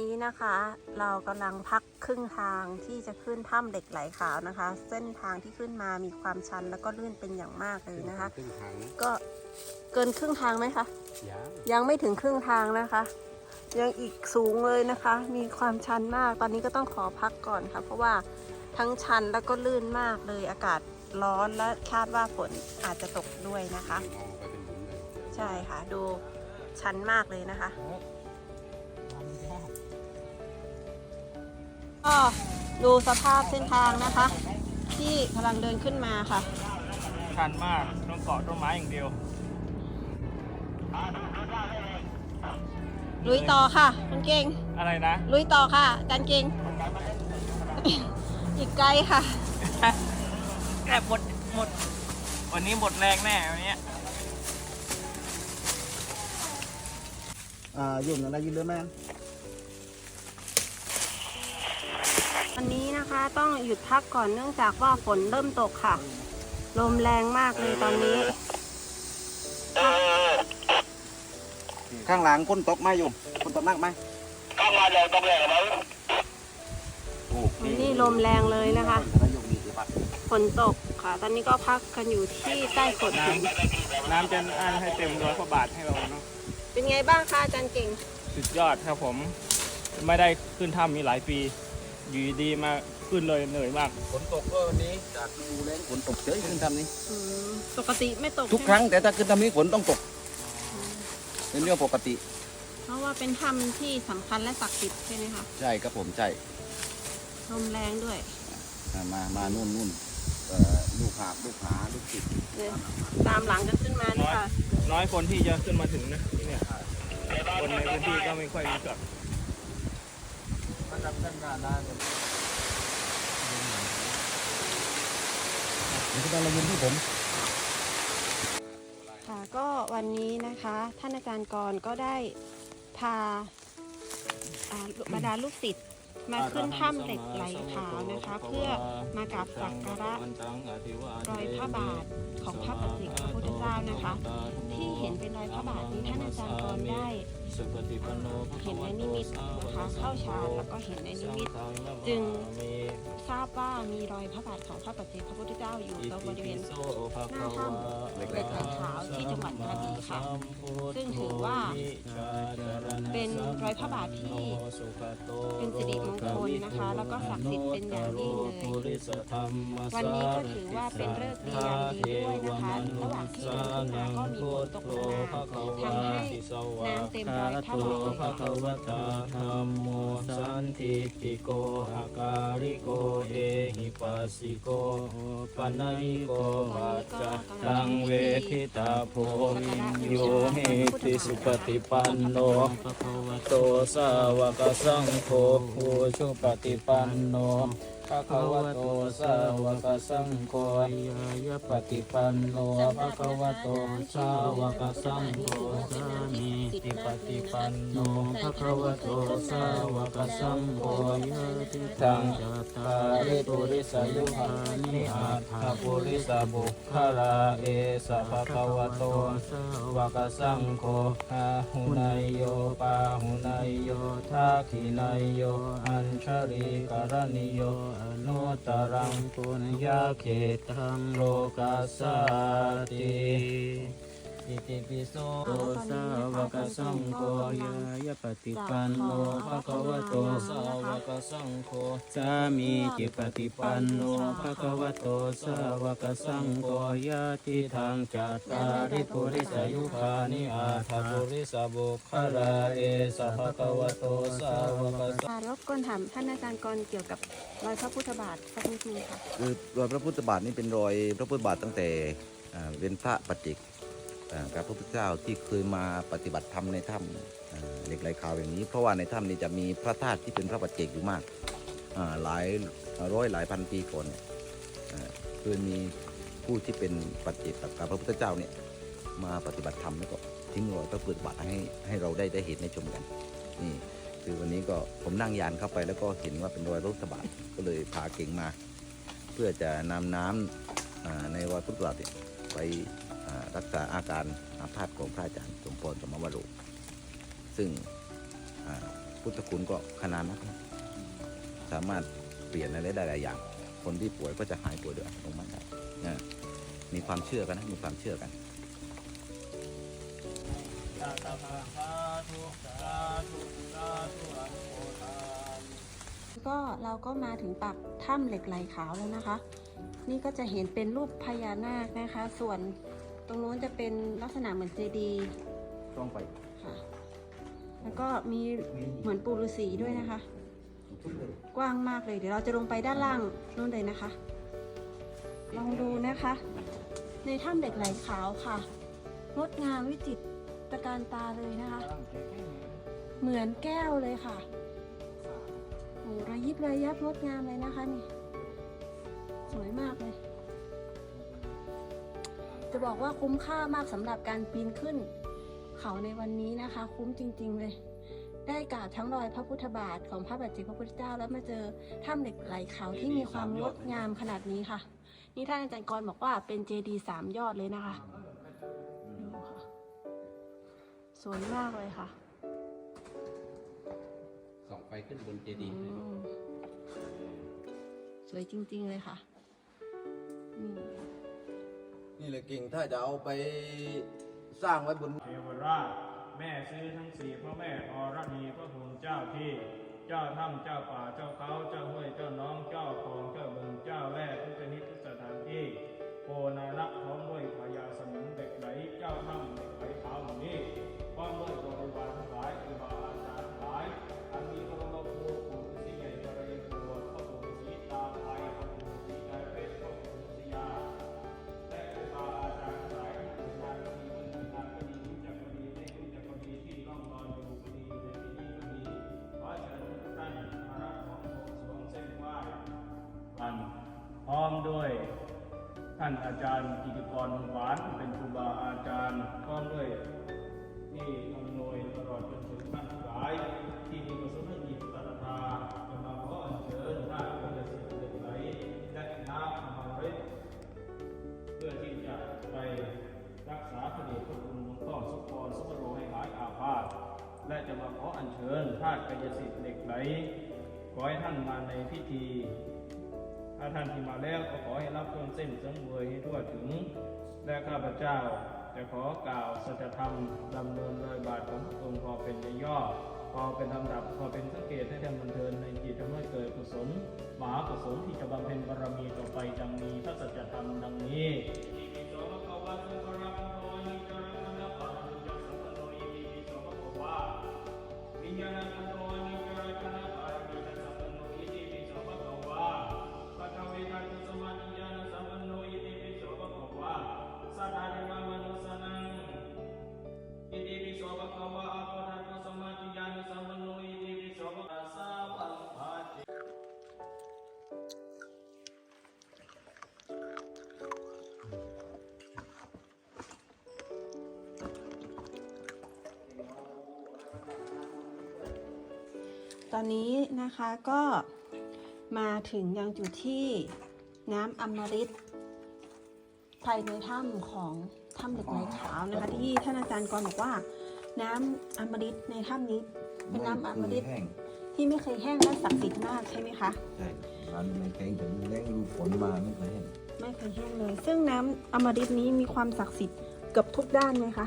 นี้นะคะ เรากำลังพักครึ่งทางที่จะขึ้นถ้ำเหล็กไหลขาวนะคะ เส้นทางที่ขึ้นมามีความชันแล้วก็ลื่นเป็นอย่างมากเลยนะคะครึ่งทางนะก็เกินครึ่งทางไหมคะยาวยังไม่ถึงครึ่งทางนะคะ ยังอีกสูงเลยนะคะ มีความชันมากตอนนี้ก็ต้องขอพักก่อนค่ะ เพราะว่าทั้งชันแล้วก็ลื่นมากเลยอากาศร้อนและคาดว่าฝนอาจจะตกด้วยนะคะ มองไปเป็นหลุมเลยใช่ค่ะ ดูชันมากเลยนะคะ ก็ดูสภาพเส้นทางนะคะ ที่กำลังเดินขึ้นมาค่ะ ชันมากต้องเกาะต้นไม้อย่างเดียวลุยต่อค่ะคุณเก่ง อะไรนะลุยต่อค่ะอาจันเก่ง อีกไกลค่ะแค่หมดหมด วันนี้หมดแรงแน่วันนี้อ่ายุ่งอะไรยืนเรือแม่ วันนี้นะคะต้องหยุดพักก่อนเนื่องจากว่าฝนเริ่มตกค่ะ ลมแรงมากเลยตอนนี้ ข้างหลังคนตกไหมยุ่งคนตกนักไหมข้างมาเลยตกแรงไหมโอเควันนี้ลมแรงเลยนะคะแล้วยุ่งมีกี่ปัดฝนตกค่ะ ตอนนี้ก็พักกันอยู่ที่ใต้โขดหินน้ำจะอั้นให้เต็มร้อยกว่าบาทให้เราเนาะ เป็นไงบ้างคะอาจารย์เก่ง สุดยอดครับผม ไม่ได้ขึ้นถ้ำมีหลายปี อยู่ดีๆมาขึ้นเลยเหนื่อยมาก ฝนตกก็วันนี้จากดูแลฝนตกเยอะขึ้นทำนี้ อืมปกติไม่ตกทุกครั้งแต่ถ้าขึ้นทำนี้ฝนต้องตก เป็นเรื่องปกติ เพราะว่าเป็นถ้ำที่สำคัญและศักดิ์สิทธิ์ใช่ไหมคะใช่ครับผมใช่ลมแรงด้วย อ่ามามานู่นนู่นเอ่อลูกหาบลูกหาลูกศิษย์เนี่ยตามหลังกันขึ้นมานี่ค่ะ น้อยคนที่จะขึ้นมาถึงนะที่เนี่ยคนในพื้นที่ก็ไม่ค่อยรู้จัก นี่คือเรายืนที่ผม ค่ะก็วันนี้นะคะ ท่านอาจารย์กรก็ได้พาอ่าบรรดาลูกศิษย์ มาขึ้นถ้ำเหล็กไหลขาวนะคะ เพื่อมากราบสักการะรอยพระบาทของพระปัจเจกพระพุทธเจ้านะคะ ที่เห็นเป็นรอยพระบาทนี้ท่านอาจารย์กรได้เห็นในนิมิตนะคะเข้าฌานแล้วก็เห็นในนิมิตจึงทราบว่ามีรอยพระบาทของพระปัจเจกพระพุทธเจ้าอยู่ตรงบริเวณหน้าถ้ำเล็กไหลขาวที่จังหวัดกระบี่ค่ะ ซึ่งถือว่าเป็นรอยพระบาทที่เป็นสิริมงคลนะคะ แล้วก็ศักดิ์สิทธิ์เป็นอย่างยิ่งเลยวันนี้ก็ถือว่าเป็นฤกษ์ดียามดีด้วยนะคะ ระหว่างที่เดินขึ้นมาก็มีฝนตกลงมาทำให้น้ำเต็มรอยพระบาทเลยค่ะ ติติโกอาการิโกเอหิปัสสิโกปัญญิโกวัจจตังเวทิตาโพมิโยเมติสุปฏิปันโนภะคะวะโตสาวกสังโฆผู้ชุปฏิปันโน ภะคะวะโตสาวกสังโฆยายปฏิปันโนภะคะวะโตสาวกสังโฆสามีติปฏิปันโนภะคะวะโตสาวกสังโฆยะติตังจัตตาริปุริสยุคานิอาถาปุริสบุคคลาเอสะภะคะวะโตสาวกสังโฆอาหุนายโยปาหุนายโยทักขินายโยอัญชริกรณิโยนุตรังปุญญาเขตังโลกัสสติ อิติปิโสสาวกสังโฆยายปฏิปันโนภะคะวะโตสาวกสังโฆสามีจิปฏิปันโนภะคะวะโตสาวกสังโฆยะติทางจัตตาริปุริสยุคานิอาถาปุริสบุคคลาเอสะภะคะวะโตสาวกสังค่ะรบกวนถามท่านอาจารย์กรเกี่ยวกับรอยพระพุทธบาทสักนิดนึงค่ะคือรอยพระพุทธบาทนี่เป็นรอยพระพุทธบาทตั้งแต่อ่าเป็นพระปัจเจกอ่ากับ พระพุทธเจ้าที่เคยมาปฏิบัติธรรมในถ้ำเหล็กไหลขาวอย่างนี้ เพราะว่าในถ้ำนี้จะมีพระธาตุที่เป็นพระปัจเจกอยู่มากหลายร้อยหลายพันปีก่อนเนี่ยอ่าเคยมีผู้ที่เป็นปัจเจกกับพระพุทธเจ้าเนี่ยมาปฏิบัติธรรมแล้วก็ทิ้งรอยพระพุทธบาทให้ให้เราได้ได้เห็นได้ชมกันนี่คือวันนี้ก็ผมนั่งยานเข้าไปแล้วก็เห็นว่าเป็นรอยระพุทธบาทก็เลยพาเก่งมา เพื่อจะนำน้ำอ่าในวัดพุทธบาทไป รักษาอาการอาพาธของพระอาจารย์สมพรสมวโรซึ่งพุทธคุณก็ขนาดนั้นสามารถเปลี่ยนอะไรได้หลายอย่าง คนที่ป่วยก็จะหายป่วยด้วยตรงนั้นได้นะมีความเชื่อกันนะมีความเชื่อกันสาธุสาธุสาธุอันโมทามิก็เราก็มาถึงปากถ้ำเหล็กไหลขาวแล้วนะคะ นี่ก็จะเห็นเป็นรูปพญานาคนะคะ ส่วน ตรงนู้นจะเป็นลักษณะเหมือนเจดีย์ต้องไปค่ะ แล้วก็มีเหมือนปูฤาษีด้วยนะคะ กว้างมากเลย เดี๋ยวเราจะลงไปด้านล่างนู่นเลยนะคะ ลองดูนะคะ ในถ้ำเหล็กไหลขาวค่ะ งดงามวิจิตรการตาเลยนะคะ เหมือนแก้วเลยค่ะโอ้ระยิบระยับงดงามเลยนะคะนี่ สวยมากเลย จะบอกว่าคุ้มค่ามากสำหรับการปีนขึ้น เขาในวันนี้นะคะ คุ้มจริง ๆ เลย ได้กราบทั้งรอยพระพุทธบาทของพระบาทเจ็จพระพุทธเจ้า แล้วมาเจอถ้ำเหล็กไหลขาวที่มีความงดงามขนาดนี้ค่ะ นี่ท่านอาจารย์กรบอกว่าเป็นเจดีย์สามยอดเลยนะคะดูค่ะสวยมากเลยค่ะส่องไฟขึ้นบนเจดีย์อืมสวยจริง ๆ เลยค่ะนี่ นี่แหละกิ่งถ้าจะเอาไปสร้างไว้บนเทวราชแม่ซื้อทั้งสี่พระแม่อรณีพระภูมิเจ้าที่ เจ้าถ้ำเจ้าป่าเจ้าเขาเจ้าห้วยเจ้าน้องเจ้าของเจ้าบึงเจ้าแร่ ท่านอาจารย์กิติกรหวานเป็นครูบาอาจารย์พร้อมด้วยที่อำนวยตลอดจนถึงท่านทั้งหลายที่มีกุศลจิตศรัทธาจะมาขออัญเชิญท่านเป็นสิทธิ์เหล็กไหลและน้ำอมฤตเพื่อที่จะไปรักษาพระเดชพระคุณหลวงพ่อสุพรสุวโรให้หายอาพาธและจะมาขออัญเชิญธาตุกายสิทธิ์เหล็กไหลขอให้ท่านมาในพิธี ถ้าท่านที่มาแล้วก็ขอให้รับเครื่องเส้นสังเวยให้ทั่วถึง และข้าพเจ้าจะขอกล่าวสัจธรรมดำเนินรอยบาทของพระองค์พอเป็นย่อพอเป็นลำดับพอเป็นสังเกตให้ท่านบันเทินในจิตทำให้เกิดกุศลมหากุศลที่จะบำเพ็ญบารมีต่อไปดังมีพระสัจธรรมดังนี้ ตอนนี้นะคะก็มาถึงยังจุดที่น้ำอมฤตภายในถ้ำของถ้ำเหล็กไหลขาวนะคะ ที่ท่านอาจารย์กรบอกว่า น้ำอมฤตในถ้ำนี้เป็นน้ำอมฤตแห้งที่ไม่เคยแห้งและศักดิ์สิทธิ์มากใช่ไหมคะใช่ร้านไม่แข็งแต่แรงดูฝนมาไม่เคยเห็นไม่เคยแห้งเลย ซึ่งน้ำอมฤตนี้มีความศักดิ์สิทธิ์เกือบทุกด้านไหมคะ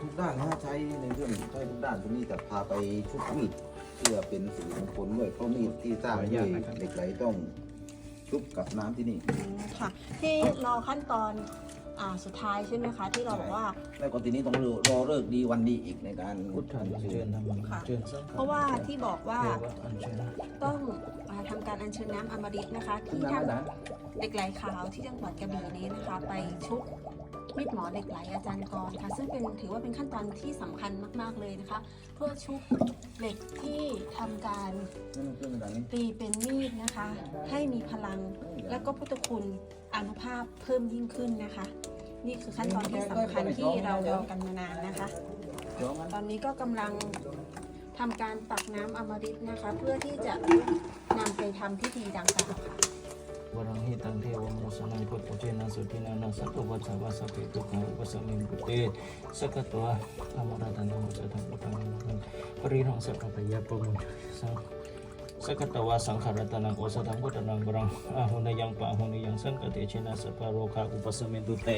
ทุกด้านนะใช้ในเรื่องใช้ทุกด้านตรงนี้แต่พาไปชุบมีด เพื่อเป็นสิริมงคลด้วยเพราะมีดที่สร้างด้วยเหล็กไหลต้องชุบกับน้ำที่นี่ อืมค่ะ ที่รอขั้นตอนอ่าสุดท้ายใช่ไหมคะที่เราบอกว่า แล้วก็ทีนี้ต้องรอรอเลิกษ์ดีวันดีอีกในการพุทธันเชิญธรรมังค่ะเชิญสังฆังเพราะว่าที่บอกว่าเทวะอัญเชิญต้องอาทำการอัญเชิญน้ำอมฤตนะคะ ที่น้ำทำนั้นเหล็กไหลขาวที่จังหวัดกระบี่นี้นะคะ ไปชุบ มีดหมอเหล็กไหลอาจารย์กรค่ะ ซึ่งเป็นถือว่าเป็นขั้นตอนที่สำคัญมาก ๆเลยนะคะ เพื่อชุบเหล็กที่ทำการตีเป็นมีดนะคะ ให้มีพลังและก็พุทธคุณอนุภาพเพิ่มยิ่งขึ้นนะคะ นี่คือขั้นตอนที่สำคัญที่เรารอกันมานานนะคะ ตอนนี้ก็กำลังทำการตักน้ำอมฤตนะคะ เพื่อที่จะนำไปทำพิธีดังกล่าวค่ะ วรังหิตังเทวมนุสนังพุทธเจนะสุทินานาสัตวัสสาวาสเปตุขังอุปสมิงปุเตสกตัวธรรมราตันธรรมจัตตังปุตังปริรังสัพพยาปมุสังสักตวะสังขารตนังโอสถังพุทธนังบรังอาหุนยังปะหุนยังสังกเตชนะสัพพโรคาอุปสมินตุเต